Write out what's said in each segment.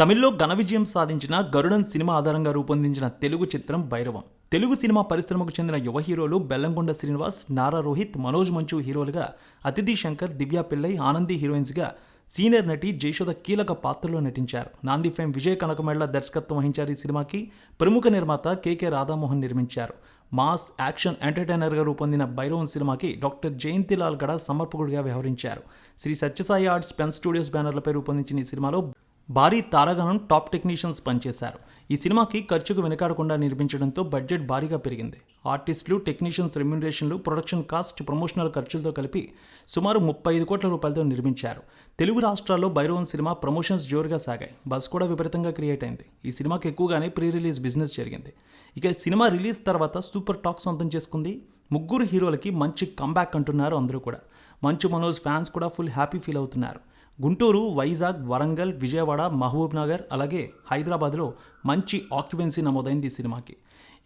తమిళ్ళో ఘన విజయం సాధించిన గరుడన్ సినిమా ఆధారంగా రూపొందించిన తెలుగు చిత్రం భైరవం. తెలుగు సినిమా పరిశ్రమకు చెందిన యువ హీరోలు బెల్లంకొండ శ్రీనివాస్ నారా రోహిత్ మనోజ్ మంచు హీరోలుగా అతిథి శంకర్ దివ్యా పిల్లై ఆనంది హీరోయిన్స్గా సీనియర్ నటి జయశోద కీలక పాత్రలో నటించారు. నాంది ఫేమ్ విజయ్ కనకమేళ్ళ దర్శకత్వం వహించారు ఈ సినిమాకి. ప్రముఖ నిర్మాత కేకే రాధామోహన్ నిర్మించారు. మాస్ యాక్షన్ ఎంటర్టైనర్గా రూపొందిన భైరవం సినిమాకి డాక్టర్ జయంతిలాల్ గడ సమర్పకుడిగా వ్యవహరించారు. Sri Sathya Sai arts pen studios బ్యానర్లపై రూపొందించిన ఈ సినిమాలో భారీ తారాగణం టాప్ టెక్నీషియన్స్ పనిచేశారు. ఈ సినిమాకి ఖర్చుకు వెనకాడకుండా నిర్మించడంతో బడ్జెట్ భారీగా పెరిగింది. ఆర్టిస్టులు టెక్నీషియన్స్ రెమ్యునరేషన్లు ప్రొడక్షన్ కాస్ట్ ప్రమోషనల్ ఖర్చులతో కలిపి సుమారు ముప్పై ఐదు కోట్ల రూపాయలతో నిర్మించారు. తెలుగు రాష్ట్రాల్లో భైరవన్ సినిమా ప్రమోషన్స్ జోరుగా సాగాయి. బస్ కూడా విపరీతంగా క్రియేట్ అయింది. ఈ సినిమాకి ఎక్కువగానే ప్రీ రిలీజ్ బిజినెస్ జరిగింది. ఇక సినిమా రిలీజ్ తర్వాత సూపర్ టాక్ సొంతం చేసుకుంది. ముగ్గురు హీరోలకి మంచి కంబ్యాక్ అంటున్నారు అందరూ కూడా. మంచు మనోజ్ ఫ్యాన్స్ కూడా ఫుల్ హ్యాపీ ఫీల్ అవుతున్నారు. గుంటూరు వైజాగ్ వరంగల్ విజయవాడ మహబూబ్ నగర్ అలాగే హైదరాబాద్లో మంచి ఆక్యుపెన్సీ నమోదైంది ఈ సినిమాకి.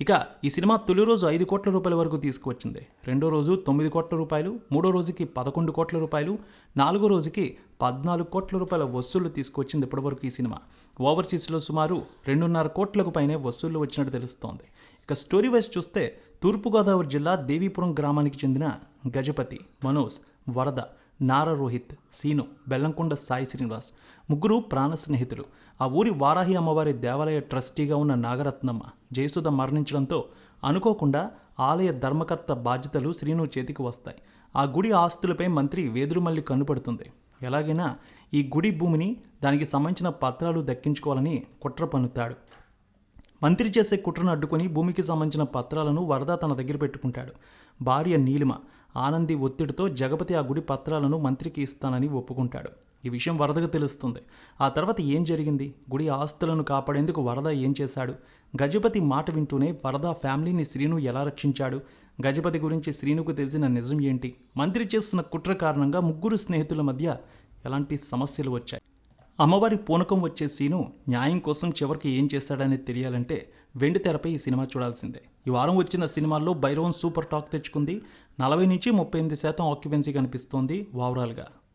ఇక ఈ సినిమా తొలి రోజు ఐదు కోట్ల రూపాయల వరకు తీసుకువచ్చింది. రెండో రోజు తొమ్మిది కోట్ల రూపాయలు మూడో రోజుకి పదకొండు కోట్ల రూపాయలు నాలుగో రోజుకి పద్నాలుగు కోట్ల రూపాయల వసూళ్ళు తీసుకొచ్చింది ఇప్పటివరకు ఈ సినిమా. ఓవర్సీస్లో సుమారు రెండున్నర కోట్లకు పైనే వసూళ్ళు వచ్చినట్టు తెలుస్తోంది. ఇక స్టోరీ వైజ్ చూస్తే తూర్పుగోదావరి జిల్లా దేవీపురం గ్రామానికి చెందిన గజపతి మనోజ్ వరద నార రోహిత్ సీను బెల్లంకొండ సాయి శ్రీనివాస్ ముగ్గురు ప్రాణ స్నేహితులు. ఆ ఊరి వారాహి అమ్మవారి దేవాలయ ట్రస్టీగా ఉన్న నాగరత్నమ్మ జయసుధ మరణించడంతో అనుకోకుండా ఆలయ ధర్మకర్త బాధ్యతలు శ్రీను చేతికి వస్తాయి. ఆ గుడి ఆస్తులపై మంత్రి వేదురుమల్లి కనుపడుతుంది. ఎలాగైనా ఈ గుడి భూమిని దానికి సంబంధించిన పత్రాలు దక్కించుకోవాలని కుట్ర పన్నుతాడు. మంత్రి చేసే కుట్రను అడ్డుకొని భూమికి సంబంధించిన పత్రాలను వరద తన దగ్గర పెట్టుకుంటాడు. భార్య నీలిమ ఆనంది ఒత్తిడితో జగపతి ఆ గుడి పత్రాలను మంత్రికి ఇస్తానని ఒప్పుకుంటాడు. ఈ విషయం వరదకు తెలుస్తుంది. ఆ తర్వాత ఏం జరిగింది? గుడి ఆస్తులను కాపాడేందుకు వరద ఏం చేశాడు? గజపతి మాట వింటూనే వరద ఫ్యామిలీని శ్రీను ఎలా రక్షించాడు? గజపతి గురించి శ్రీనుకు తెలిసిన నిజం ఏంటి? మంత్రి చేస్తున్న కుట్ర కారణంగా ముగ్గురు స్నేహితుల మధ్య ఎలాంటి సమస్యలు వచ్చాయి? అమ్మవారి పూనకం వచ్చే సీను న్యాయం కోసం చివరికి ఏం చేశాడనేది తెలియాలంటే వెండి తెరపై ఈ సినిమా చూడాల్సిందే. ఈ వారం వచ్చిన సినిమాల్లో భైరవం సూపర్ టాక్ తెచ్చుకుంది. నలభై నుంచి ముప్పై ఎనిమిది శాతం ఆక్యుపెన్సీ కనిపిస్తోంది ఓవరాల్గా